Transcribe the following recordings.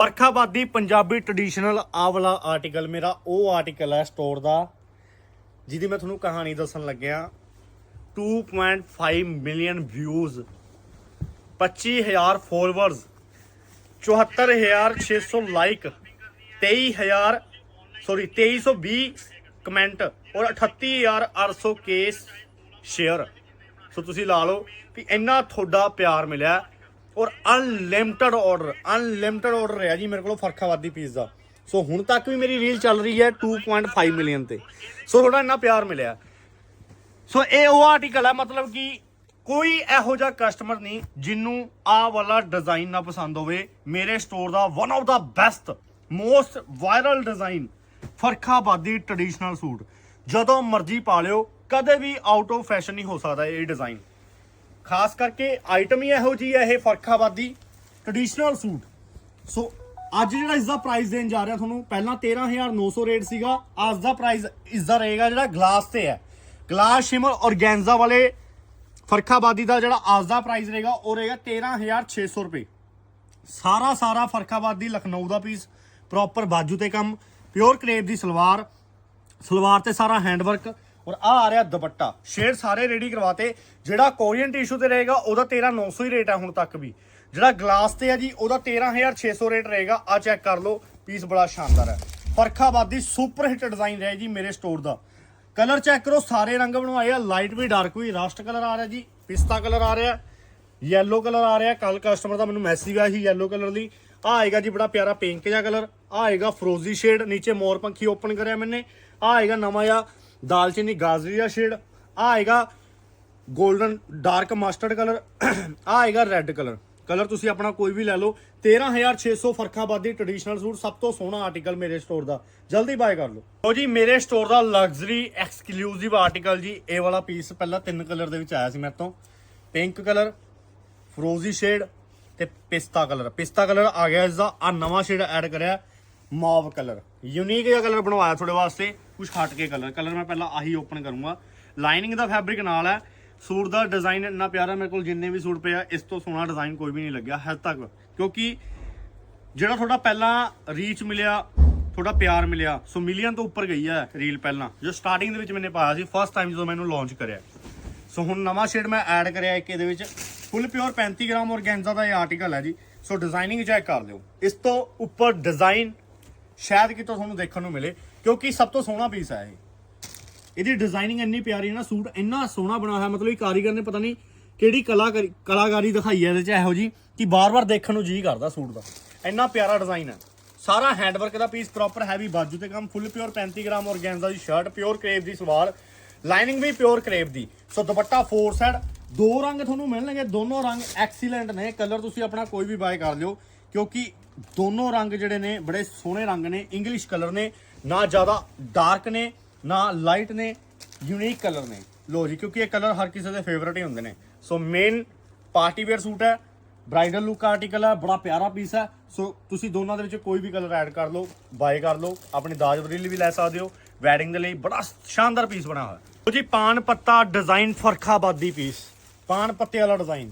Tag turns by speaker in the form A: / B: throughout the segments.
A: ਪਰਖਾਬਾਦੀ Punjabi traditional ਆ ਵਾਲਾ article ਮੇਰਾ ਉਹ ਆਰਟੀਕਲ ਹੈ ਸਟੋਰ ਦਾ, ਜਿਹਦੀ ਮੈਂ ਤੁਹਾਨੂੰ ਕਹਾਣੀ ਦੱਸਣ ਲੱਗਿਆ। 2.5 million views 25000 followers 74600 like 23000 sorry 2320 comment ਔਰ 38800 ਕੇਸ ਸ਼ੇਅਰ ਸੋ ਤੁਸੀਂ ਲਾ ਲਓ ਕਿ ਇੰਨਾ ਤੁਹਾਡਾ ਪਿਆਰ ਮਿਲਿਆ। ਔਰ ਅਨਲਿਮਟਿਡ ਆਰਡਰ ਅਨਲਿਮਟਿਡ ਆਰਡਰ ਹੈ ਜੀ ਮੇਰੇ ਕੋਲ ਫਰਖਾਵਾਦੀ ਪੀਸ ਦਾ। ਸੋ ਹੁਣ ਤੱਕ ਵੀ ਮੇਰੀ ਰੀਲ ਚੱਲ ਰਹੀ ਹੈ 2.5 ਮਿਲੀਅਨ ਤੇ। ਸੋ ਤੁਹਾਡਾ ਇੰਨਾ ਪਿਆਰ ਮਿਲਿਆ। ਸੋ ਇਹ ਉਹ ਆਰਟੀਕਲ ਹੈ ਮਤਲਬ ਕਿ ਕੋਈ ਇਹੋ ਜਿਹਾ ਕਸਟਮਰ ਨਹੀਂ ਜਿਹਨੂੰ ਆ ਵਾਲਾ ਡਿਜ਼ਾਈਨ ਨਾ ਪਸੰਦ ਹੋਵੇ। ਮੇਰੇ ਸਟੋਰ ਦਾ ਵਨ ਆਫ ਦਾ ਬੈਸਟ ਮੋਸਟ ਵਾਇਰਲ ਡਿਜ਼ਾਈਨ ਫਰਖਾਬਾਦੀ ਟ੍ਰੈਡੀਸ਼ਨਲ ਸੂਟ। ਜਦੋਂ ਮਰਜ਼ੀ ਪਾ ਲਿਓ, ਕਦੇ ਵੀ ਆਊਟ ਆਫ ਫੈਸ਼ਨ ਨਹੀਂ ਹੋ ਸਕਦਾ ਇਹ ਡਿਜ਼ਾਈਨ ਖਾਸ ਕਰਕੇ ਆਈਟਮ ਹੀ ਇਹੋ ਜੀ ਹੈ ਇਹ ਫਰਖਾਬਾਦੀ ਟ੍ਰੈਡੀਸ਼ਨਲ ਸੂਟ ਸੋ ਅੱਜ ਜਿਹੜਾ ਇਸ ਦਾ ਪ੍ਰਾਈਸ ਦੇਣ ਜਾ ਰਿਹਾ ਤੁਹਾਨੂੰ, ਪਹਿਲਾਂ 13900 ਰੇਟ ਸੀਗਾ, ਅੱਜ ਦਾ ਪ੍ਰਾਈਸ ਇਸ ਦਾ ਰਹੇਗਾ ਜਿਹੜਾ ਗਲਾਸ ਤੇ ਹੈ। ਗਲਾਸ ਸ਼ਿਮਰ ਔਰਗੈਂਜ਼ਾ ਵਾਲੇ ਫਰਖਾਬਾਦੀ ਦਾ ਜਿਹੜਾ ਅੱਜ ਦਾ ਪ੍ਰਾਈਸ ਰਹੇਗਾ, ਉਹ ਰਹੇਗਾ 13600 ਰੁਪਏ। ਸਾਰਾ ਸਾਰਾ ਫਰਖਾਬਾਦੀ ਲਖਨਊ ਦਾ ਪੀਸ ਪ੍ਰੋਪਰ ਬਾਜੂ ਤੇ ਕੰਮ ਪਿਓਰ ਕਰੇਪ ਦੀ ਸਲਵਾਰ ਸਲਵਾਰ ਤੇ ਸਾਰਾ ਹੈਂਡਵਰਕ ਔਰ ਆ ਆ ਰਿਹਾ ਦੁਪੱਟਾ। ਸ਼ੇਡ ਸਾਰੇ ਰੈਡੀ ਕਰਵਾਤੇ। ਜਿਹੜਾ ਕੋਰੀਅਨ ਟਿਸ਼ੂ ਤੇ ਰਹੇਗਾ, ਉਹਦਾ 13900 ਹੀ ਰੇਟ ਹੈ ਹੁਣ ਤੱਕ ਵੀ। ਜਿਹੜਾ ਗਲਾਸ ਤੇ ਆ ਜੀ, ਉਹਦਾ 13600 ਰੇਟ ਰਹੇਗਾ। ਆ ਚੈੱਕ ਕਰ ਲਓ ਪੀਸ ਬੜਾ ਸ਼ਾਨਦਾਰ ਹੈ। ਫਰਖਾਬਾਦੀ ਸੁਪਰ ਹਿੱਟ ਡਿਜ਼ਾਈਨ ਰਿਹਾ ਜੀ ਮੇਰੇ ਸਟੋਰ ਦਾ। ਕਲਰ ਚੈੱਕ ਕਰੋ, ਸਾਰੇ ਰੰਗ ਬਣਵਾਏ ਆ। ਲਾਈਟ ਵੀ ਡਾਰਕ ਵੀ ਰਾਸ਼ਟ ਕਲਰ ਆ ਰਿਹਾ ਜੀ, ਪਿਸਤਾ ਕਲਰ ਆ ਰਿਹਾ। ਯੈਲੋ ਕਲਰ ਆ ਰਿਹਾ। ਕੱਲ ਕਸਟਮਰ ਦਾ ਮੈਨੂੰ ਮੈਸੇਜ ਆਇਆ ਸੀ ਯੈਲੋ ਕਲਰ ਲਈ। ਆ ਆਏਗਾ ਜੀ ਬੜਾ ਪਿਆਰਾ ਪਿੰਕ ਜਿਹਾ ਕਲਰ ਆ ਆਏਗਾ ਫਰੋਜ਼ੀ ਸ਼ੇਡ ਨੀਚੇ ਮੋਰ ਪੰਖੀ ਓਪਨ ਕਰਿਆ ਮੈਨੇ। ਆ ਆਏਗਾ ਨਵਾਂ ਜਿਹਾ ਦਾਲਚੀਨੀ, ਗਾਜਰੀ ਦਾ ਸ਼ੇਡ, ਆ ਆਏਗਾ 골ਡਨ ਡਾਰਕ ਮਸਟਰਡ ਕਲਰ ਆ ਆਏਗਾ ਰੈੱਡ ਕਲਰ ਕਲਰ ਤੁਸੀਂ ਆਪਣਾ ਕੋਈ ਵੀ ਲੈ ਲਓ। 13600 ਫਰਖਾਬਾਦੀ ਟ੍ਰੈਡੀਸ਼ਨਲ ਸੂਟ, ਸਭ ਤੋਂ ਸੋਹਣਾ ਆਰਟੀਕਲ ਮੇਰੇ ਸਟੋਰ ਦਾ। ਜਲਦੀ ਬਾਏ ਕਰ ਲਓ। ਲਓ ਜੀ, ਮੇਰੇ ਸਟੋਰ ਦਾ ਲਗਜ਼ਰੀ ਐਕਸਕਲੂਸਿਵ ਆਰਟੀਕਲ ਜੀ, ਇਹ ਵਾਲਾ ਪੀਸ ਪਹਿਲਾਂ ਤਿੰਨ ਕਲਰ ਦੇ ਵਿੱਚ ਆਇਆ ਸੀ ਮੇਰੇ ਤੋਂ। ਪਿੰਕ ਕਲਰ ਫਰੋਜ਼ੀ ਸ਼ੇਡ ਤੇ ਪਿਸਤਾ ਕਲਰ ਪਿਸਤਾ ਕਲਰ ਆ ਗਿਆ ਇਸ ਦਾ ਆ ਨਵਾਂ ਸ਼ੇਡ ਐਡ ਕਰਿਆ। Mauve colour. ਯੂਨੀਕ ਜਿਹਾ ਕਲਰ ਬਣਵਾਇਆ ਤੁਹਾਡੇ ਵਾਸਤੇ। ਕੁਝ ਹਟ ਕੇ ਕਲਰ। ਕਲਰ ਮੈਂ ਪਹਿਲਾਂ ਆਹੀ ਓਪਨ ਕਰੂੰਗਾ। ਲਾਈਨਿੰਗ ਦਾ ਫੈਬਰਿਕ ਨਾਲ ਹੈ। ਸੂਟ ਦਾ ਡਿਜ਼ਾਈਨ ਇੰਨਾ ਪਿਆਰਾ, ਮੇਰੇ ਕੋਲ ਜਿੰਨੇ ਵੀ ਸੂਟ ਪਿਆ ਇਸ ਤੋਂ ਸੋਹਣਾ ਡਿਜ਼ਾਈਨ ਕੋਈ ਵੀ ਨਹੀਂ ਲੱਗਿਆ ਹਜੇ ਤੱਕ। ਕਿਉਂਕਿ ਜਿਹੜਾ ਤੁਹਾਡਾ ਪਹਿਲਾਂ ਰੀਚ ਮਿਲਿਆ, ਤੁਹਾਡਾ ਪਿਆਰ ਮਿਲਿਆ, ਸੋ ਮਿਲੀਅਨ ਤੋਂ ਉੱਪਰ ਗਈ ਹੈ ਰੀਲ ਪਹਿਲਾਂ। ਜੋ ਸਟਾਰਟਿੰਗ ਦੇ ਵਿੱਚ ਮੈਨੇ ਪਾਇਆ ਸੀ ਫਸਟ ਟਾਈਮ ਜਦੋਂ ਮੈਨੂੰ ਲਾਂਚ ਕਰਿਆ। ਸੋ ਹੁਣ ਨਵਾਂ ਸ਼ੇਡ ਮੈਂ ਐਡ ਕਰਿਆ ਇੱਕ ਇਹਦੇ ਵਿੱਚ। ਫੁੱਲ ਪਿਓਰ 35 ਗ੍ਰਾਮ ਔਰਗੈਂਜ਼ਾ ਦਾ ਇਹ ਆਰਟੀਕਲ ਹੈ ਜੀ। ਸੋ ਡਿਜ਼ਾਈਨਿੰਗ ਚੈੱਕ ਕਰ ਲਿਓ ਇਸ ਤੋਂ ਉੱਪਰ ਡਿਜ਼ਾਈਨ ਸ਼ਾਇਦ ਕਿਤੋਂ ਤੁਹਾਨੂੰ ਦੇਖਣ ਨੂੰ ਮਿਲੇ, ਕਿਉਂਕਿ ਸਭ ਤੋਂ ਸੋਹਣਾ ਪੀਸ ਹੈ ਇਹ। ਇਹਦੀ ਡਿਜ਼ਾਈਨਿੰਗ ਇੰਨੀ ਪਿਆਰੀ ਹੈ ਨਾ, ਸੂਟ ਇੰਨਾ ਸੋਹਣਾ ਬਣਾਇਆ ਹੋਇਆ, ਮਤਲਬ ਇਹ ਕਾਰੀਗਰ ਨੇ ਪਤਾ ਨਹੀਂ ਕਿਹੜੀ ਕਲਾਕਾਰੀ ਕਲਾਕਾਰੀ ਦਿਖਾਈ ਹੈ ਇਹਦੇ ਚ, ਇਹੋ ਜੀ ਕਿ ਬਾਰ-ਬਾਰ ਦੇਖਣ ਨੂੰ ਜੀ ਕਰਦਾ ਸੂਟ ਦਾ। ਇੰਨਾ ਪਿਆਰਾ ਡਿਜ਼ਾਈਨ ਹੈ। ਸਾਰਾ ਹੈਂਡਵਰਕ ਦਾ ਪੀਸ ਪ੍ਰੋਪਰ ਹੈਵੀ ਬਾਜੂ ਤੇ ਕੰਮ ਫੁੱਲ ਪਿਓਰ 35 ਗ੍ਰਾਮ ਔਰਗੈਂਜ਼ਾ ਦੀ ਸ਼ਰਟ ਪਿਓਰ ਕਰੇਪ ਦੀ ਸਲਵਾਰ ਲਾਈਨਿੰਗ ਵੀ ਪਿਓਰ ਕਰੇਪ ਦੀ। ਸੋ ਦੁਪੱਟਾ ਫੋਰ ਸਾਈਡ ਦੋ ਰੰਗ ਤੁਹਾਨੂੰ ਮਿਲਣਗੇ, ਦੋਨੋਂ ਰੰਗ ਐਕਸੀਲੈਂਟ ਨੇ ਕਲਰ ਤੁਸੀਂ ਆਪਣਾ ਕੋਈ ਵੀ ਬਾਏ ਕਰ ਲਿਓ, ਕਿਉਂਕਿ ਦੋਨੋਂ ਰੰਗ ਜਿਹੜੇ ਨੇ, ਬੜੇ ਸੋਹਣੇ ਰੰਗ ਨੇ ਇੰਗਲਿਸ਼ ਕਲਰ ਨੇ, ਨਾ ਜ਼ਿਆਦਾ ਡਾਰਕ ਨੇ, ਨਾ ਲਾਈਟ ਨੇ ਯੂਨੀਕ ਕਲਰ ਨੇ। ਲੋ ਜੀ, ਕਿਉਂਕਿ ਇਹ ਕਲਰ ਹਰ ਕਿਸੇ ਦੇ ਫੇਵਰਟ ਹੀ ਹੁੰਦੇ ਨੇ। So main party wear suit ਹੈ ਬ੍ਰਾਈਡਲ ਲੁੱਕ ਆਰਟੀਕਲ ਹੈ, ਬੜਾ ਪਿਆਰਾ ਪੀਸ ਹੈ। ਸੋ ਤੁਸੀਂ ਦੋਨਾਂ ਦੇ ਵਿੱਚ ਕੋਈ ਵੀ ਕਲਰ ਐਡ ਕਰ ਲਓ ਬਾਏ ਕਰ ਲਓ, ਆਪਣੇ ਦਾਜ ਵਰੀ ਲਈ ਵੀ ਲੈ ਸਕਦੇ ਹੋ। ਵੈਡਿੰਗ ਦੇ ਲਈ ਬੜਾ ਸ਼ਾਨਦਾਰ ਪੀਸ ਬਣਾਇਆ ਹੋਇਆ। ਲਓ ਜੀ, ਪਾਨ ਪੱਤਾ ਡਿਜ਼ਾਈਨ ਫਰਖਾਬਾਦੀ ਪੀਸ ਪਾਨ ਪੱਤੇ ਵਾਲਾ ਡਿਜ਼ਾਈਨ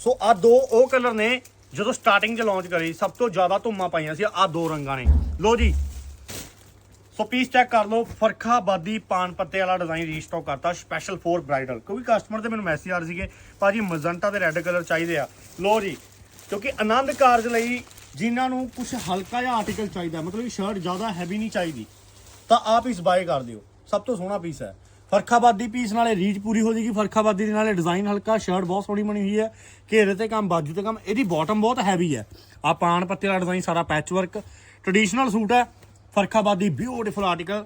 A: ਸੋ ਆ ਦੋ ਉਹ ਕਲਰ ਨੇ ਜਦੋਂ ਸਟਾਰਟਿੰਗ 'ਚ ਲਾਂਚ ਕਰੀ, ਸਭ ਤੋਂ ਜ਼ਿਆਦਾ ਧੁੰਮਾਂ ਪਾਈਆਂ ਸੀ ਆ ਦੋ ਰੰਗਾਂ ਨੇ। ਲੋ ਜੀ। ਸੋ ਪੀਸ ਚੈੱਕ ਕਰ ਲਓ, ਫਰਖਾਬਾਦੀ ਪਾਨ ਪੱਤੇ ਵਾਲਾ ਡਿਜ਼ਾਈਨ ਰੀਸਟਾਕ ਕਰਤਾ ਸਪੈਸ਼ਲ ਫੋਰ ਬ੍ਰਾਈਡਲ ਕਿਉਂਕਿ ਕਸਟਮਰ ਤੇ ਮੈਨੂੰ ਮੈਸੇਜ ਆ ਰਹੇ ਸੀਗੇ, ਭਾਜੀ ਮਜ਼ੰਟਾ ਤੇ ਰੈੱਡ ਕਲਰ ਚਾਹੀਦੇ ਆ। ਲੋ ਜੀ, ਕਿਉਂਕਿ ਆਨੰਦ ਕਾਰਜ ਲਈ ਜਿਨ੍ਹਾਂ ਨੂੰ ਕੁਝ ਹਲਕਾ ਜਿਹਾ ਆਰਟੀਕਲ ਚਾਹੀਦਾ, ਮਤਲਬ ਕਿ ਸ਼ਰਟ ਜ਼ਿਆਦਾ ਹੈਵੀ ਨਹੀਂ ਚਾਹੀਦੀ, ਤਾਂ ਆ ਪੀਸ ਬਾਏ ਕਰ ਦਿਓ। ਸਭ ਤੋਂ ਸੋਹਣਾ ਪੀਸ ਹੈ। ਫਰਖਾਬਾਦੀ ਪੀਸ ਨਾਲੇ ਰੀਚ ਪੂਰੀ ਹੋ ਜਾਏਗੀ। ਫਰਖਾਬਾਦੀ ਦੇ ਨਾਲੇ ਡਿਜ਼ਾਈਨ ਹਲਕਾ ਸ਼ਰਟ ਬਹੁਤ ਸੋਹਣੀ ਬਣੀ ਹੋਈ ਹੈ। ਘੇਰੇ ਤੇ ਕੰਮ, ਬਾਜੂ ਤੇ ਕੰਮ, ਇਹਦੀ ਬਾਟਮ ਬਹੁਤ ਹੈਵੀ ਹੈ। ਆ ਪਾਣ ਪੱਤੇ ਵਾਲਾ ਡਿਜ਼ਾਈਨ ਸਾਰਾ ਪੈਚ ਵਰਕ ਟ੍ਰੈਡੀਸ਼ਨਲ ਸੂਟ ਹੈ। ਫਰਖਾਬਾਦੀ ਬਿਊਟੀਫੁਲ ਆਰਟੀਕਲ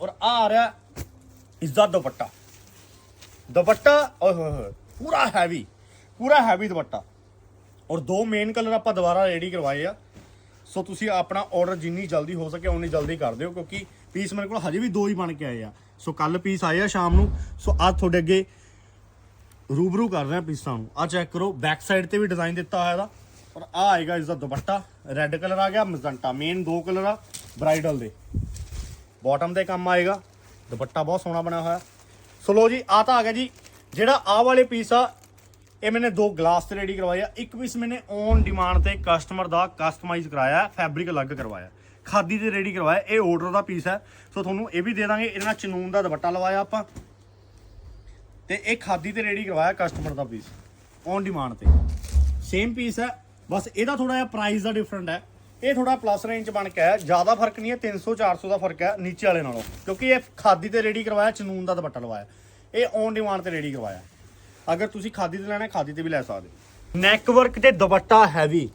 A: ਔਰ ਆ ਆ ਰਿਹਾ ਇਸ ਦਾ ਦੁਪੱਟਾ। ਦੁਪੱਟਾ, ਓਏ ਹੋਏ ਹੋਏ, ਪੂਰਾ ਹੈਵੀ ਪੂਰਾ ਹੈਵੀ ਦੁਪੱਟਾ। ਔਰ ਦੋ ਮੇਨ ਕਲਰ ਆਪਾਂ ਦੁਬਾਰਾ ਰੈਡੀ ਕਰਵਾਏ ਆ। ਸੋ ਤੁਸੀਂ ਆਪਣਾ ਆਰਡਰ ਜਿੰਨੀ ਜਲਦੀ ਹੋ ਸਕੇ ਉਨੀ ਜਲਦੀ ਕਰ ਦਿਓ, ਕਿਉਂਕਿ ਪੀਸ ਮੇਰੇ ਕੋਲ ਹਜੇ ਵੀ ਦੋ ਹੀ ਬਣ ਕੇ ਆਏ ਆ। ਸੋ ਕੱਲ ਪੀਸ ਆਏ ਆ ਸ਼ਾਮ ਨੂੰ। ਸੋ ਅੱਜ ਤੁਹਾਡੇ ਅੱਗੇ ਰੂਬਰੂ ਕਰ ਰਹੇ ਆ ਪੀਸਾਂ ਨੂੰ। ਆ ਚੈੱਕ ਕਰੋ ਬੈਕ ਸਾਈਡ ਤੇ ਵੀ ਡਿਜ਼ਾਈਨ ਦਿੱਤਾ ਹੋਇਆ ਇਹਦਾ। ਔਰ ਆ ਆਏਗਾ ਇਸ ਦਾ ਦੁਪੱਟਾ। ਰੈੱਡ ਕਲਰ ਆ ਗਿਆ ਮਜ਼ੰਟਾ ਮੇਨ ਦੋ ਕਲਰ ਆ ਬ੍ਰਾਈਡਲ ਦੇ। ਬਾਟਮ ਦੇ ਕੰਮ ਆਏਗਾ। ਦੁਪੱਟਾ ਬਹੁਤ ਸੋਹਣਾ ਬਣਿਆ ਹੋਇਆ। ਸੋ ਲੋ ਜੀ ਆ ਤਾਂ ਆ ਗਿਆ ਜੀ। ਜਿਹੜਾ ਆਹ ਵਾਲੇ ਪੀਸ ਆ, ਇਹ ਮੈਨੇ ਦੋ ਗਲਾਸ ਤੇ ਰੈਡੀ ਕਰਵਾਇਆ ਇੱਕ ਪੀਸ ਮੈਨੇ ਔਨ ਡਿਮਾਂਡ ਤੇ ਕਸਟਮਰ ਦਾ ਕਸਟਮਾਈਜ਼ ਕਰਾਇਆ ਫੈਬਰਿਕ ਅਲੱਗ ਕਰਵਾਇਆ। ਖਾਦੀ ਤੇ ਰੈਡੀ ਕਰਵਾਇਆ। ਇਹ ਆਰਡਰ ਦਾ ਪੀਸ ਹੈ। ਸੋ ਤੁਹਾਨੂੰ ਇਹ ਵੀ ਦੇ ਦਾਂਗੇ। ਇਹਦੇ ਨਾਲ ਚਨੂਨ ਦਾ ਦੁਪੱਟਾ ਲਵਾਇਆ ਆਪਾਂ। ਤੇ ਇਹ ਖਾਦੀ ਤੇ ਰੈਡੀ ਕਰਵਾਇਆ ਕਸਟਮਰ ਦਾ ਪੀਸ ਔਨ ਡਿਮਾਂਡ ਤੇ। ਸੇਮ ਪੀਸ ਹੈ। ਬਸ ਇਹਦਾ ਥੋੜਾ ਜਿਹਾ ਪ੍ਰਾਈਸ ਦਾ ਡਿਫਰੈਂਟ ਹੈ। ਇਹ ਥੋੜਾ ਪਲੱਸ ਰੇਂਜ ਚ ਬਣ ਕੇ ਆਇਆ। ਜ਼ਿਆਦਾ ਫ਼ਰਕ ਨਹੀਂ ਹੈ। 300 400 ਦਾ ਫ਼ਰਕ ਹੈ ਨੀਚੇ ਵਾਲੇ ਨਾਲੋਂ। ਕਿਉਂਕਿ ਇਹ ਖਾਦੀ ਤੇ ਰੈਡੀ ਕਰਵਾਇਆ ਚਨੂਨ ਦਾ ਦੁਪੱਟਾ ਲਵਾਇਆ। ਇਹ ਔਨ ਡਿਮਾਂਡ ਤੇ ਰੈਡੀ ਕਰਵਾਇਆ। ਅਗਰ ਤੁਸੀਂ ਖਾਦੀ ਤੇ ਲੈਣਾ ਹੈ, ਖਾਦੀ ਤੇ ਵੀ ਲੈ ਸਕਦੇ ਹੋ। ਨੈਕ ਵਰਕ ਤੇ dupatta heavy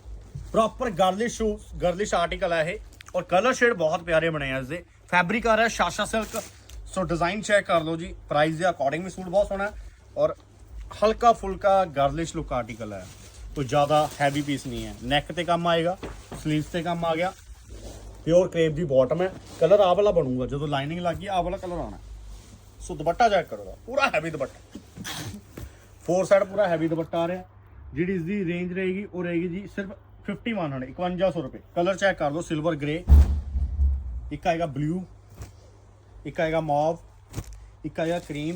A: proper girlish girlish article ਹੈ ਇਹ। ਔਰ ਕਲਰ ਸ਼ੇਡ ਬਹੁਤ ਪਿਆਰੇ ਬਣੇ ਆ ਇਸਦੇ। ਫੈਬਰਿਕ ਆ ਰਿਹਾ ਸ਼ਾਸ਼ਾ ਸਿਲਕ ਸੋ ਡਿਜ਼ਾਈਨ ਚੈੱਕ ਕਰ ਲਓ ਜੀ। ਪ੍ਰਾਈਸ ਦੇ ਅਕੋਰਡਿੰਗ ਵੀ ਸੂਟ ਬਹੁਤ ਸੋਹਣਾ ਔਰ ਹਲਕਾ ਫੁਲਕਾ ਗਰਲਿਸ਼ ਲੁੱਕ ਆਰਟੀਕਲ ਹੈ। ਕੋਈ ਜ਼ਿਆਦਾ ਹੈਵੀ ਪੀਸ ਨਹੀਂ ਹੈ। ਨੈਕ ਤੇ ਕੰਮ ਆਏਗਾ ਸਲੀਵਸ ਤੇ ਕੰਮ ਆ ਗਿਆ। ਪਿਓਰ ਕ੍ਰੇਪ ਦੀ ਬਾਟਮ ਹੈ। ਕਲਰ ਆਹ ਵਾਲਾ ਬਣੂਗਾ। ਜਦੋਂ ਲਾਈਨਿੰਗ ਲੱਗ ਗਈ ਆਹ ਵਾਲਾ ਕਲਰ ਆਉਣਾ ਸੋ ਦੁਪੱਟਾ ਚੈੱਕ ਕਰੋ। ਇਹਦਾ, ਪੂਰਾ ਹੈਵੀ ਦੁਪੱਟਾ। ਫੋਰ ਸਾਈਡ ਪੂਰਾ ਹੈਵੀ ਦੁਪੱਟਾ ਆ ਰਿਹਾ। ਜਿਹੜੀ ਇਸ ਦੀ ਰੇਂਜ ਰਹੇਗੀ ਉਹ ਰਹੇਗੀ ਜੀ ਸਿਰਫ 5100 5100 ਰੁਪਏ ਕਲਰ ਚੈੱਕ ਕਰ ਲਓ ਸਿਲਵਰ ਗ੍ਰੇ ਇੱਕ ਆਏਗਾ ਬਲੂ ਇੱਕ ਆਏਗਾ ਮੌਵ ਇੱਕ ਆਏਗਾ ਕਰੀਮ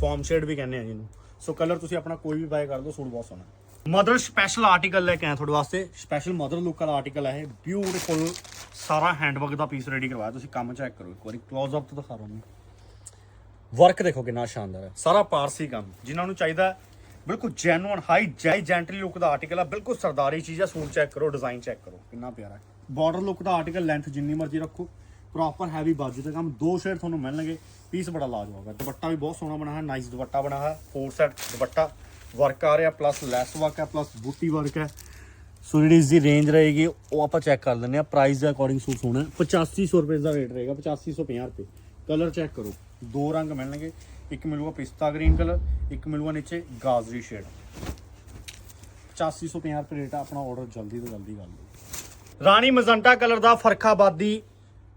A: ਫਾਰਮ ਸ਼ੇਡ ਵੀ ਕਹਿੰਦੇ ਆ ਜਿਹਨੂੰ ਸੋ ਕਲਰ ਤੁਸੀਂ ਆਪਣਾ ਕੋਈ ਵੀ ਬਾਏ ਕਰ ਦਿਓ ਸੂਟ ਬਹੁਤ ਸੋਹਣਾ ਮਦਰ ਸਪੈਸ਼ਲ ਆਰਟੀਕਲ ਲੈ ਕੇ ਆਇਆ ਤੁਹਾਡੇ ਵਾਸਤੇ ਸਪੈਸ਼ਲ ਮਦਰ ਲੁੱਕ ਵਾਲਾ ਆਰਟੀਕਲ ਹੈ ਇਹ ਬਿਊਟੀਫੁਲ ਸਾਰਾ ਹੈਂਡਵਰਕ ਦਾ ਪੀਸ ਰੈਡੀ ਕਰਵਾਇਆ ਤੁਸੀਂ ਕੰਮ ਚੈੱਕ ਕਰੋ ਇੱਕ ਵਾਰੀ ਕਲੋਜ਼ ਅਪ ਤੋਂ ਦਿਖਾ ਰਹਾ ਮੈਂ ਵਰਕ ਦੇਖੋ ਕਿੰਨਾ ਸ਼ਾਨਦਾਰ ਹੈ ਸਾਰਾ ਪਾਰਸੀ ਕੰਮ ਜਿਨ੍ਹਾਂ ਨੂੰ ਚਾਹੀਦਾ ਬਿਲਕੁਲ ਜੈਨੂਅਨ ਹਾਈ ਜਾਈ ਜੈਂਟਲੀ ਲੁੱਕ ਦਾ ਆਰਟੀਕਲ ਹੈ ਬਿਲਕੁਲ ਸਰਦਾਰੀ ਚੀਜ਼ ਹੈ ਸੂਟ ਚੈੱਕ ਕਰੋ ਡਿਜ਼ਾਈਨ ਚੈੱਕ ਕਰੋ। ਕਿੰਨਾ ਪਿਆਰਾ ਹੈ। ਬਾਰਡਰ ਲੁੱਕ ਦਾ ਆਰਟੀਕਲ ਲੈਂਥ ਜਿੰਨੀ ਮਰਜ਼ੀ ਰੱਖੋ। ਪ੍ਰੋਪਰ ਹੈਵੀ ਬਾਜੂ ਦਾ ਕੰਮ, ਦੋ ਸ਼ੇਡ ਤੁਹਾਨੂੰ ਮਿਲਣਗੇ। ਪੀਸ ਬੜਾ ਲਾਜਵਾਬ ਹੈ ਦੁਪੱਟਾ ਵੀ ਬਹੁਤ ਸੋਹਣਾ ਬਣਾ ਹੈ ਨਾਈਸ ਦੁਪੱਟਾ ਬਣਾ ਹੈ ਫੋਰ ਸੈਟ ਦੁਪੱਟਾ। ਵਰਕ ਆ ਰਿਹਾ ਪਲੱਸ ਲੈਸ ਵਰਕ ਹੈ ਪਲੱਸ ਬੂਟੀ ਵਰਕ ਹੈ ਸੋ ਜਿਹੜੀ ਇਸ ਦੀ ਰੇਂਜ ਰਹੇਗੀ, ਉਹ ਆਪਾਂ ਚੈੱਕ ਕਰ ਲੈਂਦੇ ਆ ਪ੍ਰਾਈਸ ਦੇ ਅਕੋਰਡਿੰਗ ਸੂਟ ਸੋਹਣਾ ਹੈ 8500 ਰੁਪਏ ਦਾ ਰੇਟ ਰਹੇਗਾ 8550 ਰੁਪਏ। ਕਲਰ ਚੈੱਕ ਕਰੋ। ਦੋ ਰੰਗ ਮਿਲਣਗੇ। ਇੱਕ ਮਿਲੂਗਾ ਪਿਸਤਾ ਗ੍ਰੀਨ ਕਲਰ, ਇੱਕ ਮਿਲੂਗਾ ਨੀਚੇ ਗਾਜ਼ਰੀ ਸ਼ੇਡ 8550 ਰੁਪਏ ਰੇਟ ਆ ਆਪਣਾ ਆਰਡਰ ਜਲਦੀ ਤੋਂ ਜਲਦੀ ਕਰ ਲਓ। ਰਾਣੀ ਮਜ਼ੰਟਾ ਕਲਰ ਦਾ ਫਰਖਾਬਾਦੀ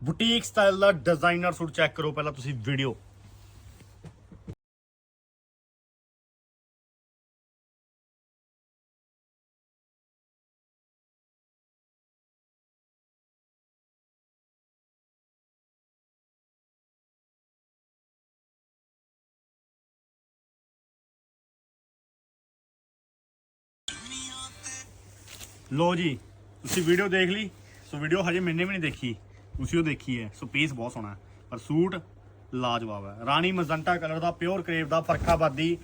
A: ਬੁਟੀਕ ਸਟਾਈਲ ਦਾ ਡਿਜ਼ਾਈਨਰ ਸੂਟ ਚੈੱਕ ਕਰੋ, ਪਹਿਲਾਂ ਤੁਸੀਂ ਵੀਡੀਓ ਲੋ ਜੀ, ਤੁਸੀਂ ਵੀਡੀਓ ਦੇਖ ਲਈ? ਸੋ ਵੀਡੀਓ ਹਜੇ ਮੈਨੇ ਵੀ ਨਹੀਂ ਦੇਖੀ। ਤੁਸੀਂ ਉਹ ਦੇਖੀ ਹੈ। ਸੋ ਪੀਸ ਬਹੁਤ ਸੋਹਣਾ ਹੈ। ਪਰ ਸੂਟ ਲਾਜਵਾਬ ਹੈ। ਰਾਣੀ ਮਜ਼ੰਟਾ ਕਲਰ ਦਾ ਪਿਓਰ ਕਰੇਵ ਦਾ, ਫਰਖਾਬਾਦੀ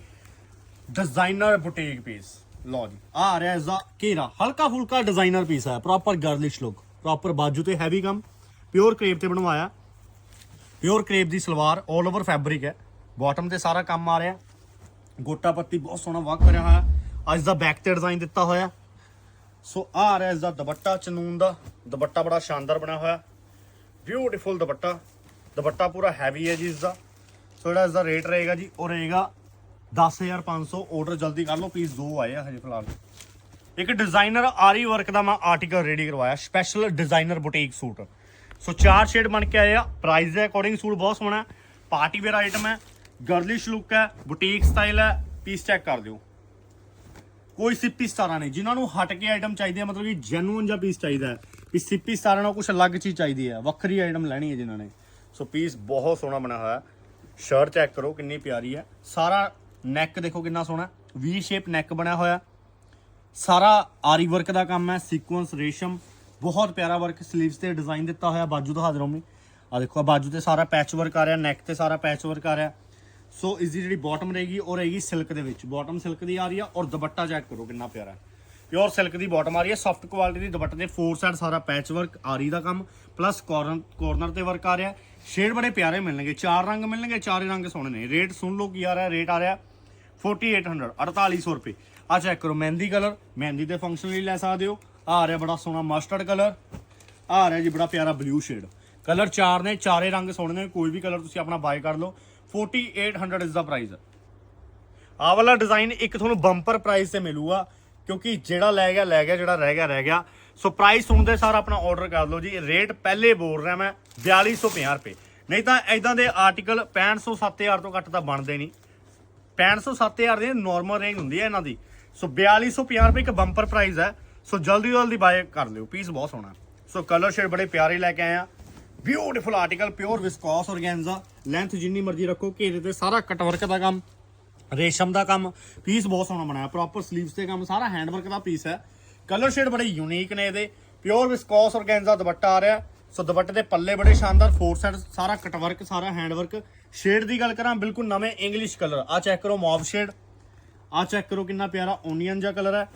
A: ਡਿਜ਼ਾਈਨਰ ਬੁਟੀਕ ਪੀਸ ਲੋ ਜੀ ਆਹ ਆ ਰਿਹਾ ਇਸ ਦਾ ਘੇਰਾ। ਹਲਕਾ ਫੁਲਕਾ ਡਿਜ਼ਾਈਨਰ ਪੀਸ ਹੈ। ਪ੍ਰੋਪਰ ਗਰਲਿਸ਼ ਲੁੱਕ ਪ੍ਰੋਪਰ ਬਾਜੂ ਤੇ ਹੈਵੀ ਕੰਮ ਪਿਓਰ ਕਰੇਪ ਤੇ ਬਣਵਾਇਆ। ਪਿਓਰ ਕਰੇਪ ਦੀ ਸਲਵਾਰ 올 ਓਵਰ ਫੈਬਰਿਕ ਹੈ। ਬਾਟਮ ਤੇ ਸਾਰਾ ਕੰਮ ਆ ਰਿਹਾ। ਗੋਟਾ ਪੱਤੀ ਬਹੁਤ ਸੋਹਣਾ ਵਰਕ ਕਰਿਆ ਹੋਇਆ। ਅੱਜ ਦਾ ਬੈਕ ਤੇ ਡਿਜ਼ਾਈਨ ਦਿੱਤਾ ਹੋਇਆ। ਸੋ ਆਹ ਆ ਰਿਹਾ ਇਸ ਦਾ ਦੁਪੱਟਾ ਚਨੂਨ ਦਾ। ਦੁਪੱਟਾ ਬੜਾ ਸ਼ਾਨਦਾਰ ਬਣਿਆ ਹੋਇਆ। ਬਿਊਟੀਫੁਲ ਦੁਪੱਟਾ। ਦੁਪੱਟਾ ਪੂਰਾ ਹੈਵੀ ਹੈ ਜੀ ਇਸ ਦਾ। ਸੋ ਜਿਹੜਾ ਇਸ ਦਾ ਰੇਟ ਰਹੇਗਾ ਜੀ, ਉਹ ਰਹੇਗਾ 10500 ਆਰਡਰ ਜਲਦੀ ਕਰ ਲਓ ਪੀਸ ਦੋ ਆਏ ਆ ਹਜੇ ਫਿਲਹਾਲ। ਇੱਕ ਡਿਜ਼ਾਈਨਰ ਆਰੀ ਵਰਕ ਦਾ ਮੈਂ ਆਰਟੀਕਲ ਰੈਡੀ ਕਰਵਾਇਆ special designer boutique suit. So ਚਾਰ ਸ਼ੇਡ ਬਣ ਕੇ ਆਏ ਆ। ਪ੍ਰਾਈਸ ਦੇ ਅਕੋਰਡਿੰਗ ਸੂਟ ਬਹੁਤ ਸੋਹਣਾ ਪਾਰਟੀ ਵੇਅਰ ਆਈਟਮ ਹੈ। ਗਰਲਿਸ਼ ਲੁੱਕ ਹੈ। ਬੁਟੀਕ ਸਟਾਈਲ ਹੈ। ਪੀਸ ਚੈੱਕ ਕਰ ਦਿਓ। ਕੋਈ ਸਿੱਪੀ ਸਤਾਰਾ ਨਹੀਂ। ਜਿਨ੍ਹਾਂ ਨੂੰ ਹਟ ਕੇ ਆਈਟਮ ਚਾਹੀਦੀ ਹੈ, ਮਤਲਬ ਕਿ ਜੈਨੂਇਨ ਜਿਹਾ ਪੀਸ ਚਾਹੀਦਾ ਹੈ। ਵੀ ਸਿੱਪੀ ਸਤਾਰਾ ਨਾਲ ਕੁਝ ਅਲੱਗ ਚੀਜ਼ ਚਾਹੀਦੀ ਹੈ। ਵੱਖਰੀ ਆਈਟਮ ਲੈਣੀ ਹੈ ਜਿਨ੍ਹਾਂ ਨੇ। ਸੋ ਪੀਸ ਬਹੁਤ ਸੋਹਣਾ ਬਣਿਆ ਹੋਇਆ ਸ਼ਰਟ ਚੈੱਕ ਕਰੋ, ਕਿੰਨੀ ਪਿਆਰੀ ਹੈ। ਸਾਰਾ ਨੈਕ ਦੇਖੋ ਕਿੰਨਾ ਸੋਹਣਾ ਵੀ ਸ਼ੇਪ ਨੈਕ ਬਣਿਆ ਹੋਇਆ ਸਾਰਾ ਆਰੀ ਵਰਕ ਦਾ ਕੰਮ ਹੈ ਸੀਕੁਐਂਸ ਰੇਸ਼ਮ। ਬਹੁਤ ਪਿਆਰਾ ਵਰਕ ਸਲੀਵਸ ਤੇ ਡਿਜ਼ਾਈਨ ਦਿੱਤਾ ਹੋਇਆ, ਬਾਜੂ ਦਿਖਾ ਦਿਓ ਮੈਂ ਆ ਦੇਖੋ ਬਾਜੂ ਤੇ ਸਾਰਾ ਪੈਚ ਵਰਕ ਆ ਰਿਹਾ ਨੈਕ ਤੇ ਸਾਰਾ ਪੈਚ ਵਰਕ ਆ ਰਿਹਾ। ਸੋ ਇਸ ਦੀ ਜਿਹੜੀ ਬਾਟਮ ਰਹੇਗੀ, ਉਹ ਰਹੇਗੀ ਸਿਲਕ ਦੇ ਵਿੱਚ। ਬਾਟਮ ਸਿਲਕ ਦੀ ਆ ਰਹੀ ਆ ਔਰ ਦੁਪੱਟਾ ਚੈੱਕ ਕਰੋ ਕਿੰਨਾ ਪਿਆਰਾ ਪਿਓਰ ਸਿਲਕ ਦੀ ਬਾਟਮ ਆ ਰਹੀ ਹੈ ਸੌਫਟ ਕੁਆਲਿਟੀ ਦੀ ਦੁਪੱਟੇ ਦੇ ਫੋਰ ਸਾਈਡ ਸਾਰਾ ਪੈਚ ਵਰਕ ਆਰੀ ਦਾ ਕੰਮ ਪਲੱਸ ਕਾਰਨਰ ਕਾਰਨਰ ਤੇ ਵਰਕ ਆ ਰਿਹਾ। ਸ਼ੇਡ ਬੜੇ ਪਿਆਰੇ ਮਿਲਣਗੇ, ਚਾਰ ਰੰਗ ਮਿਲਣਗੇ, ਚਾਰੇ ਰੰਗ ਸੋਹਣੇ ਨੇ। ਰੇਟ ਸੁਣ ਲਓ ਕੀ ਆ ਰਿਹਾ ਰੇਟ ਆ ਰਿਹਾ 4800 4800 ਰੁਪਏ। ਆ ਚੈੱਕ ਕਰੋ, ਮਹਿੰਦੀ ਕਲਰ ਮਹਿੰਦੀ ਦੇ ਫੰਕਸ਼ਨ ਲਈ ਲੈ ਸਕਦੇ ਹੋ। ਆ ਰਿਹਾ ਬੜਾ ਸੋਹਣਾ ਮਸਟਰਡ ਕਲਰ ਆ ਰਿਹਾ ਜੀ ਬੜਾ ਪਿਆਰਾ ਬਲੂ ਸ਼ੇਡ ਕਲਰ ਚਾਰ ਨੇ, ਚਾਰੇ ਰੰਗ ਸੋਹਣੇ ਨੇ, ਕੋਈ ਵੀ ਕਲਰ ਤੁਸੀਂ ਆਪਣਾ ਬਾਏ ਕਰ ਲਓ। 4800 ਇਸ ਦਾ ਪ੍ਰਾਈਸ ਆਹ ਵਾਲਾ ਡਿਜ਼ਾਈਨ ਇੱਕ ਤੁਹਾਨੂੰ ਬੰਪਰ ਪ੍ਰਾਈਸ ਤੇ ਮਿਲੂਗਾ, ਕਿਉਂਕਿ ਜਿਹੜਾ ਲੈ ਗਿਆ ਲੈ ਗਿਆ, ਜਿਹੜਾ ਰਹਿ ਗਿਆ ਰਹਿ ਗਿਆ। ਸੋ ਪ੍ਰਾਈਸ ਸੁਣਦੇ ਸਾਰ ਆਪਣਾ ਆਰਡਰ ਕਰ ਲਓ ਜੀ। ਰੇਟ ਪਹਿਲੇ ਬੋਲ ਰਿਹਾ ਮੈਂ 4250 ਰੁਪਏ। ਨਹੀਂ ਤਾਂ ਐਦਾਂ ਦੇ ਆਰਟੀਕਲ 6500 7000 ਤੋਂ ਘੱਟ ਤਾਂ ਬਣਦੇ ਨਹੀਂ। 6500 7000 ਦੀ ਨਾਰਮਲ ਰੇਂਜ ਹੁੰਦੀ ਹੈ ਇਹਨਾਂ ਦੀ। ਸੋ 4250 ਰੁਪਏ ਇੱਕ ਬੰਪਰ ਪ੍ਰਾਈਸ ਹੈ। ਸੋ ਜਲਦੀ ਜਲਦੀ ਬਾਏ ਕਰ ਲਿਓ। ਪੀਸ ਬਹੁਤ ਸੋਹਣਾ। ਸੋ ਕਲਰ ਸ਼ੇਡ ਬੜੇ ਪਿਆਰੇ ਲੈ ਕੇ ਆਏ ਆ। Beautiful article pure viscose organza length ਜਿੰਨੀ ਮਰਜ਼ੀ ਰੱਖੋ, ਘੇਰੇ ਤੇ ਸਾਰਾ ਕਟਵਰਕ ਦਾ ਕੰਮ, ਰੇਸ਼ਮ ਦਾ ਕੰਮ ਪੀਸ ਬਹੁਤ ਸੋਹਣਾ ਬਣਾਇਆ ਪ੍ਰੋਪਰ ਸਲੀਵਸ ਤੇ ਕੰਮ, ਸਾਰਾ ਹੈਂਡਵਰਕ ਦਾ ਪੀਸ ਹੈ। ਕਲਰ ਸ਼ੇਡ ਬੜੇ ਯੂਨੀਕ ਨੇ ਇਹਦੇ। ਪਿਓਰ ਵਿਸਕੋਸ ਔਰਗੈਂਜ਼ਾ ਦੁਪੱਟਾ ਆ ਰਿਹਾ। ਸੋ ਦੁਪੱਟੇ ਦੇ ਪੱਲੇ ਬੜੇ ਸ਼ਾਨਦਾਰ ਫੋਰ ਸਾਈਡ ਸਾਰਾ ਕਟਵਰਕ ਸਾਰਾ ਹੈਂਡਵਰਕ ਸ਼ੇਡ ਦੀ ਗੱਲ ਕਰਾਂ, ਬਿਲਕੁਲ ਨਵੇਂ ਇੰਗਲਿਸ਼ ਕਲਰ ਆ ਚੈੱਕ ਕਰੋ ਮੌਵ ਸ਼ੇਡ ਆ ਚੈੱਕ ਕਰੋ, ਕਿੰਨਾ ਪਿਆਰਾ ਓਨੀਅਨ ਜਿਹਾ ਕਲਰ ਹੈ।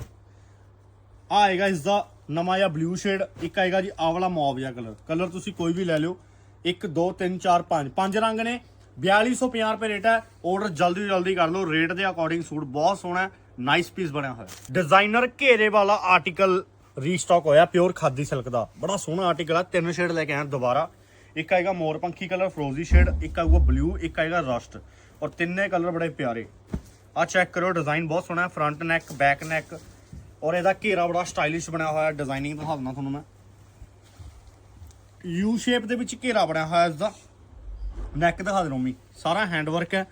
A: ਆ ਆਏਗਾ ਇਸ ਦਾ ਨਵਾਂ ਜਿਹਾ ਬਲੂ ਸ਼ੇਡ ਇੱਕ ਆਏਗਾ ਜੀ ਆਹ ਵਾਲਾ ਮੌਵ ਜਿਹਾ ਕਲਰ ਕਲਰ ਤੁਸੀਂ ਕੋਈ ਵੀ ਲੈ ਲਿਓ। 1 2 3 4 5 ਪੰਜ ਰੰਗ ਨੇ। 4250 ਰੁਪਏ ਰੇਟ ਹੈ। ਆਰਡਰ ਜਲਦੀ ਜਲਦੀ ਕਰ ਲਓ। ਰੇਟ ਦੇ ਅਕੋਰਡਿੰਗ ਸੂਟ ਬਹੁਤ ਸੋਹਣਾ ਨਾਈਸ ਪੀਸ ਬਣਿਆ ਹੋਇਆ ਡਿਜ਼ਾਈਨਰ ਘੇਰੇ ਵਾਲਾ ਆਰਟੀਕਲ ਰੀਸਟਾਕ ਹੋਇਆ ਪਿਓਰ ਖਾਦੀ ਸਿਲਕ ਦਾ। ਬੜਾ ਸੋਹਣਾ ਆਰਟੀਕਲ ਆ। ਤਿੰਨ ਸ਼ੇਡ ਲੈ ਕੇ ਆਇਆ ਦੁਬਾਰਾ। ਇੱਕ ਆਏਗਾ ਮੋਰਪੰਖੀ ਕਲਰ ਫਰੋਜ਼ੀ ਸ਼ੇਡ ਇੱਕ ਆਊਗਾ ਬਲੂ ਇੱਕ ਆਏਗਾ ਰਸਟ ਔਰ ਤਿੰਨੇ ਕਲਰ ਬੜੇ ਪਿਆਰੇ। ਆ ਚੈੱਕ ਕਰੋ ਡਿਜ਼ਾਈਨ ਬਹੁਤ ਸੋਹਣਾ ਹੈ। ਫਰੰਟ ਨੈਕ ਬੈਕ ਨੈਕ ਔਰ ਇਹਦਾ ਘੇਰਾ ਬੜਾ ਸਟਾਈਲਿਸ਼ ਬਣਿਆ ਹੋਇਆ ਡਿਜ਼ਾਈਨਿੰਗ ਦਿਖਾ ਦਿੰਦਾ ਤੁਹਾਨੂੰ ਮੈਂ। ਯੂ ਸ਼ੇਪ ਦੇ ਵਿੱਚ ਘੇਰਾ ਬਣਿਆ ਹੋਇਆ ਇਸ ਦਾ ਨੈਕ ਦਿਖਾ ਦੇ ਰੋਮੀ ਸਾਰਾ ਹੈਂਡ ਵਰਕ ਹੈ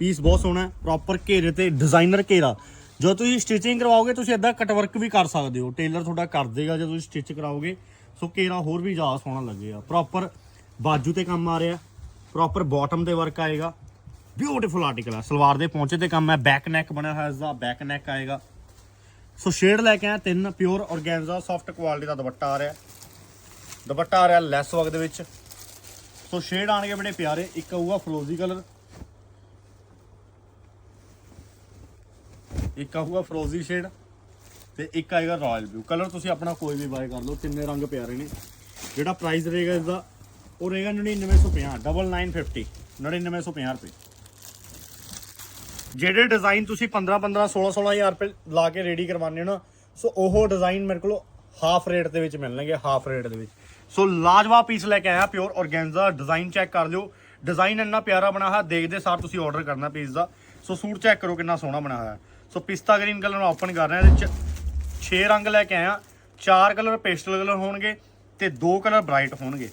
A: ਪੀਸ ਬਹੁਤ ਸੋਹਣਾ ਹੈ ਪ੍ਰੋਪਰ ਘੇਰੇ ਤੇ ਡਿਜ਼ਾਈਨਰ ਘੇਰਾ। ਜੋ ਤੁਸੀਂ ਸਟਿਚਿੰਗ ਕਰਵਾਓਗੇ, ਤੁਸੀਂ ਇਦਾਂ ਕਟ ਵਰਕ ਵੀ ਕਰ ਸਕਦੇ ਹੋ। ਟੇਲਰ ਤੁਹਾਡਾ ਕਰ ਦੇਗਾ, ਜਦੋਂ ਤੁਸੀਂ ਸਟਿਚ ਕਰਾਓਗੇ, ਸੋ ਘੇਰਾ ਹੋਰ ਵੀ ਜ਼ਿਆਦਾ ਸੋਹਣਾ ਲੱਗੇਗਾ। ਪ੍ਰੋਪਰ ਬਾਜੂ ਤੇ ਕੰਮ ਆ ਰਿਹਾ ਪ੍ਰੋਪਰ ਬਾਟਮ ਤੇ ਵਰਕ ਆਏਗਾ। ਬਿਊਟੀਫੁਲ ਆਰਟੀਕਲ ਹੈ, ਸਲਵਾਰ ਦੇ ਪਹੁੰਚੇ ਤੇ ਕੰਮ ਹੈ ਬੈਕ ਨੈਕ ਬਣਿਆ ਹੋਇਆ ਇਸ ਦਾ ਬੈਕ ਨੈਕ ਆਏਗਾ। ਸੋ ਸ਼ੇਡ ਲੈ ਕੇ ਆਇਆ ਤਿੰਨ ਪਿਓਰ ਔਰਗੈਂਜ਼ਾ ਸੌਫਟ ਕੁਆਲਿਟੀ ਦਾ ਦੁਪੱਟਾ ਆ ਰਿਹਾ। ਦੁਪੱਟਾ ਆ ਰਿਹਾ ਲੈਸ ਵਰਕ ਦੇ ਵਿੱਚ। ਸੋ ਸ਼ੇਡ ਆਣਗੇ ਬੜੇ ਪਿਆਰੇ, ਇੱਕ ਆਊਗਾ ਫਰੋਜ਼ੀ ਕਲਰ। ਇੱਕ ਆਊਗਾ ਫਰੋਜ਼ੀ ਸ਼ੇਡ ਤੇ ਇੱਕ ਆਏਗਾ ਰਾਇਲ ਬਲੂ ਕਲਰ ਤੁਸੀਂ ਆਪਣਾ ਕੋਈ ਵੀ ਬਾਏ ਕਰ ਲਓ, ਤਿੰਨੇ ਰੰਗ ਪਿਆਰੇ ਨੇ। ਜਿਹੜਾ ਪ੍ਰਾਈਸ ਰਹੇਗਾ ਇਸ ਦਾ ਉਹ ਰਹੇਗਾ 9950 ਡਬਲ 950 9950 ਰੁਪਏ। ਜਿਹੜੇ ਡਿਜ਼ਾਈਨ ਤੁਸੀਂ 15 15 16 16000 ਰੁਪਏ ਲਾ ਕੇ ਰੈਡੀ ਕਰਵਾਉਂਦੇ ਹੋ ਨਾ, ਸੋ ਉਹ ਡਿਜ਼ਾਈਨ ਮੇਰੇ ਕੋਲ ਹਾਫ ਰੇਟ ਦੇ ਵਿੱਚ ਮਿਲਣਗੇ ਹਾਫ ਰੇਟ ਦੇ ਵਿੱਚ। ਸੋ ਲਾਜਵਾਬ ਪੀਸ ਲੈ ਕੇ ਆਇਆ ਪਿਓਰ ਔਰਗੈਂਜ਼ਾ ਡਿਜ਼ਾਈਨ ਚੈੱਕ ਕਰ ਲਿਓ। ਡਿਜ਼ਾਈਨ ਇੰਨਾ ਪਿਆਰਾ ਬਣਾ ਹੋਇਆ, ਦੇਖਦੇ ਸਾਰ ਤੁਸੀਂ ਆਰਡਰ ਕਰਨਾ ਪੀਸ ਦਾ। ਸੋ ਸੂਟ ਚੈੱਕ ਕਰੋ ਕਿੰਨਾ ਸੋਹਣਾ ਬਣਾ ਹੋਇਆ। ਸੋ ਪਿਸਤਾ ਗ੍ਰੀਨ ਕਲਰ ਨੂੰ ਓਪਨ ਕਰ ਰਹੇ ਹਾਂ, ਇਹਦੇ ਚ 6 ਰੰਗ ਲੈ ਕੇ ਆਇਆ। ਚਾਰ ਕਲਰ ਪੇਸਟਲ ਕਲਰ ਹੋਣਗੇ ਤੇ ਦੋ ਕਲਰ ਬ੍ਰਾਈਟ ਹੋਣਗੇ।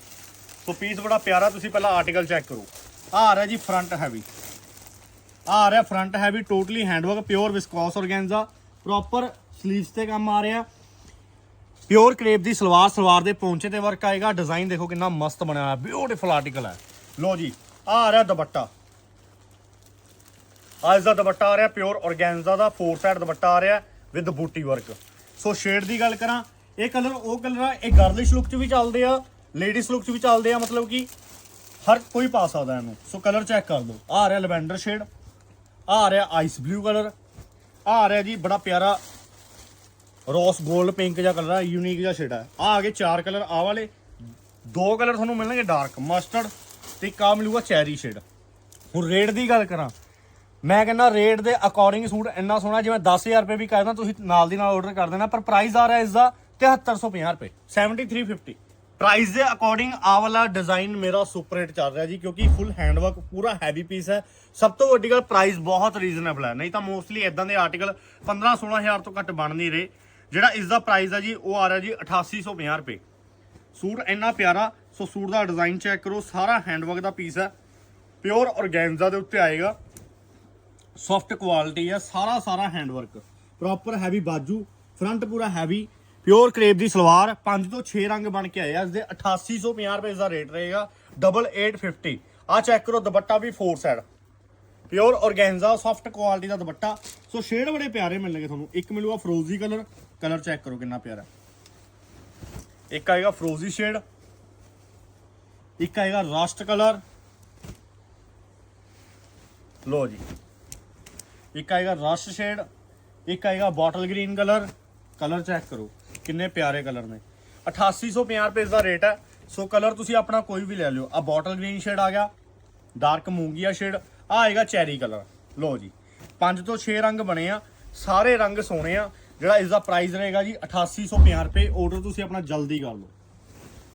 A: ਸੋ ਪੀਸ ਬੜਾ ਪਿਆਰਾ, ਤੁਸੀਂ ਪਹਿਲਾਂ ਆਰਟੀਕਲ ਚੈੱਕ ਕਰੋ। ਆਹ ਆ ਰਿਹਾ ਜੀ ਫਰੰਟ ਹੈਵੀ ਆ ਰਿਹਾ front heavy totally handwork pure viscose organza proper sleeves ਤੇ ਕੰਮ ਆ ਰਿਹਾ। ਪਿਓਰ ਕਰੇਪ ਦੀ ਸਲਵਾਰ ਸਲਵਾਰ ਦੇ ਪੌਂਚੇ ਤੇ ਵਰਕ ਆਏਗਾ। ਡਿਜ਼ਾਈਨ ਦੇਖੋ ਕਿੰਨਾ ਮਸਤ ਬਣਿਆ ਹੋਇਆ ਬਿਊਟੀਫੁਲ ਆਰਟੀਕਲ ਹੈ। ਲੋ ਜੀ, ਆ ਰਿਹਾ ਦੁਪੱਟਾ। ਅੱਜ ਦਾ ਦੁਪੱਟਾ ਆ ਰਿਹਾ ਪਿਓਰ ਔਰਗੈਂਜ਼ਾ ਦਾ ਫੋਰ ਸਾਈਡ ਦੁਪੱਟਾ ਆ ਰਿਹਾ ਵਿਦ ਬੂਟੀ ਵਰਕ ਸੋ ਸ਼ੇਡ ਦੀ ਗੱਲ ਕਰਾਂ, ਇਹ ਕਲਰ ਉਹ ਕਲਰ ਆ, ਇਹ ਗਰਲਿਸ਼ ਲੁੱਕ 'ਚ ਵੀ ਚੱਲਦੇ ਆ ਲੇਡੀਜ਼ ਲੁੱਕ 'ਚ ਵੀ ਚੱਲਦੇ ਆ, ਮਤਲਬ ਕਿ ਹਰ ਕੋਈ ਪਾ ਸਕਦਾ ਇਹਨੂੰ। ਸੋ ਕਲਰ ਚੈੱਕ ਕਰ ਲਓ ਆ ਆ ਰਿਹਾ ਲਵੈਂਡਰ ਸ਼ੇਡ ਆ ਰਿਹਾ ਆਈਸ ਬਲੂ ਕਲਰ ਆ ਰਿਹਾ ਜੀ ਬੜਾ ਪਿਆਰਾ ਰੋਸ 골ਡ ਪਿੰਕ ਜਿਹਾ ਕਲਰ ਹੈ ਯੂਨੀਕ ਜਿਹਾ ਸ਼ੇਡ ਹੈ ਆ ਆ ਗਏ ਚਾਰ ਕਲਰ ਆ ਵਾਲੇ। ਦੋ ਕਲਰ ਤੁਹਾਨੂੰ ਮਿਲਣਗੇ ਡਾਰਕ ਮਸਟਰਡ ਤੇ ਇੱਕ ਆ ਮਿਲੂਗਾ ਚੈਰੀ ਸ਼ੇਡ ਹੁਣ ਰੇਟ ਦੀ ਗੱਲ ਕਰਾਂ, ਮੈਂ ਕਹਿੰਦਾ ਰੇਟ ਦੇ ਅਕੋਰਡਿੰਗ ਸੂਟ ਇੰਨਾ ਸੋਹਣਾ, ਜਿਵੇਂ 10000 ਰੁਪਏ ਵੀ ਕਰਦਾ ਤੁਸੀਂ ਨਾਲ ਦੀ ਨਾਲ ਆਰਡਰ ਕਰ ਦੇਣਾ, ਪਰ ਪ੍ਰਾਈਸ ਆ ਰਿਹਾ ਇਸ ਦਾ 7350 ਰੁਪਏ 7350 ਪ੍ਰਾਈਸ ਦੇ ਅਕੋਰਡਿੰਗ ਆ ਵਾਲਾ ਡਿਜ਼ਾਈਨ ਮੇਰਾ ਸੁਪਰ ਹਿੱਟ ਚੱਲ ਰਿਹਾ ਜੀ, ਕਿਉਂਕਿ ਫੁੱਲ ਹੈਂਡਵਰਕ ਪੂਰਾ ਹੈਵੀ ਪੀਸ ਹੈ। ਸਭ ਤੋਂ ਵੱਡੀ ਗੱਲ ਪ੍ਰਾਈਸ ਬਹੁਤ ਰੀਜ਼ਨੇਬਲ ਹੈ। ਨਹੀਂ ਤਾਂ ਮੋਸਟਲੀ ਇਦਾਂ ਦੇ ਆਰਟੀਕਲ 15 16000 ਤੋਂ ਘੱਟ ਬਣ ਨਹੀਂ ਰਹੇ। ਜਿਹੜਾ ਇਸ ਦਾ ਪ੍ਰਾਈਸ ਹੈ ਜੀ, ਉਹ ਆ ਰਿਹਾ ਜੀ 8850 ਰੁਪਏ। ਸੂਟ ਇੰਨਾ ਪਿਆਰਾ, ਸੋ ਸੂਟ ਦਾ ਡਿਜ਼ਾਈਨ ਚੈੱਕ ਕਰੋ, ਸਾਰਾ ਹੈਂਡਵਰਕ ਦਾ ਪੀਸ ਹੈ। ਪਿਓਰ ਔਰਗੈਂਜ਼ਾ ਦੇ ਉੱਤੇ ਆਏਗਾ। ਸੌਫਟ ਕੁਆਲਿਟੀ ਹੈ ਸਾਰਾ ਸਾਰਾ ਹੈਂਡਵਰਕ ਪ੍ਰੋਪਰ ਹੈਵੀ ਬਾਜੂ ਫਰੰਟ ਪੂਰਾ ਹੈਵੀ ਪਿਓਰ ਕਰੇਪ ਦੀ ਸਲਵਾਰ 5 ਤੋਂ 6 ਰੰਗ ਬਣ ਕੇ ਆਏ ਆ। ਇਸ ਦੇ 8850 ਰੁਪਏ ਦਾ ਰੇਟ ਰਹੇਗਾ। ਡਬਲ 850 ਆ ਚੈੱਕ ਕਰੋ, ਦੁਪੱਟਾ ਵੀ four side pure organza soft quality ਦਾ ਦੁਪੱਟਾ। ਸੋ ਸ਼ੇਡ ਬੜੇ ਪਿਆਰੇ ਮਿਲਣਗੇ ਤੁਹਾਨੂੰ। ਇੱਕ ਮਿਲੂਗਾ ਫਰੋਜ਼ੀ ਕਲਰ ਕਲਰ ਚੈੱਕ ਕਰੋ ਕਿੰਨਾ ਪਿਆਰਾ। ਇੱਕ ਆਏਗਾ ਫਰੋਜ਼ੀ ਸ਼ੇਡ ਇੱਕ ਆਏਗਾ ਰਸਟ ਕਲਰ ਲੋ ਜੀ। ਇੱਕ ਆਏਗਾ ਰਸਟ ਸ਼ੇਡ ਇੱਕ ਆਏਗਾ bottle green colour colour check ਕਰੋ। ਕਿੰਨੇ ਪਿਆਰੇ ਕਲਰ ਨੇ। 8850 ਰੁਪਏ ਦਾ ਰੇਟ ਹੈ। ਸੋ ਕਲਰ ਤੁਸੀਂ ਆਪਣਾ ਕੋਈ ਵੀ ਲੈ ਲਿਓ। ਆ ਬੋਟਲ ਗ੍ਰੀਨ ਸ਼ੇਡ ਆ ਗਿਆ। ਡਾਰਕ ਮੂੰਗੀਆ ਸ਼ੇਡ। ਆ ਆਏਗਾ ਚੈਰੀ ਕਲਰ। ਲਓ ਜੀ। ਪੰਜ ਤੋਂ 6 ਰੰਗ ਬਣੇ ਆ। ਸਾਰੇ ਰੰਗ ਸੋਹਣੇ ਆ। ਜਿਹੜਾ ਇਸ ਦਾ ਪ੍ਰਾਈਸ ਰਹੇਗਾ ਜੀ 8850 ਰੁਪਏ। ਆਰਡਰ ਤੁਸੀਂ ਆਪਣਾ ਜਲਦੀ ਕਰ ਲਓ।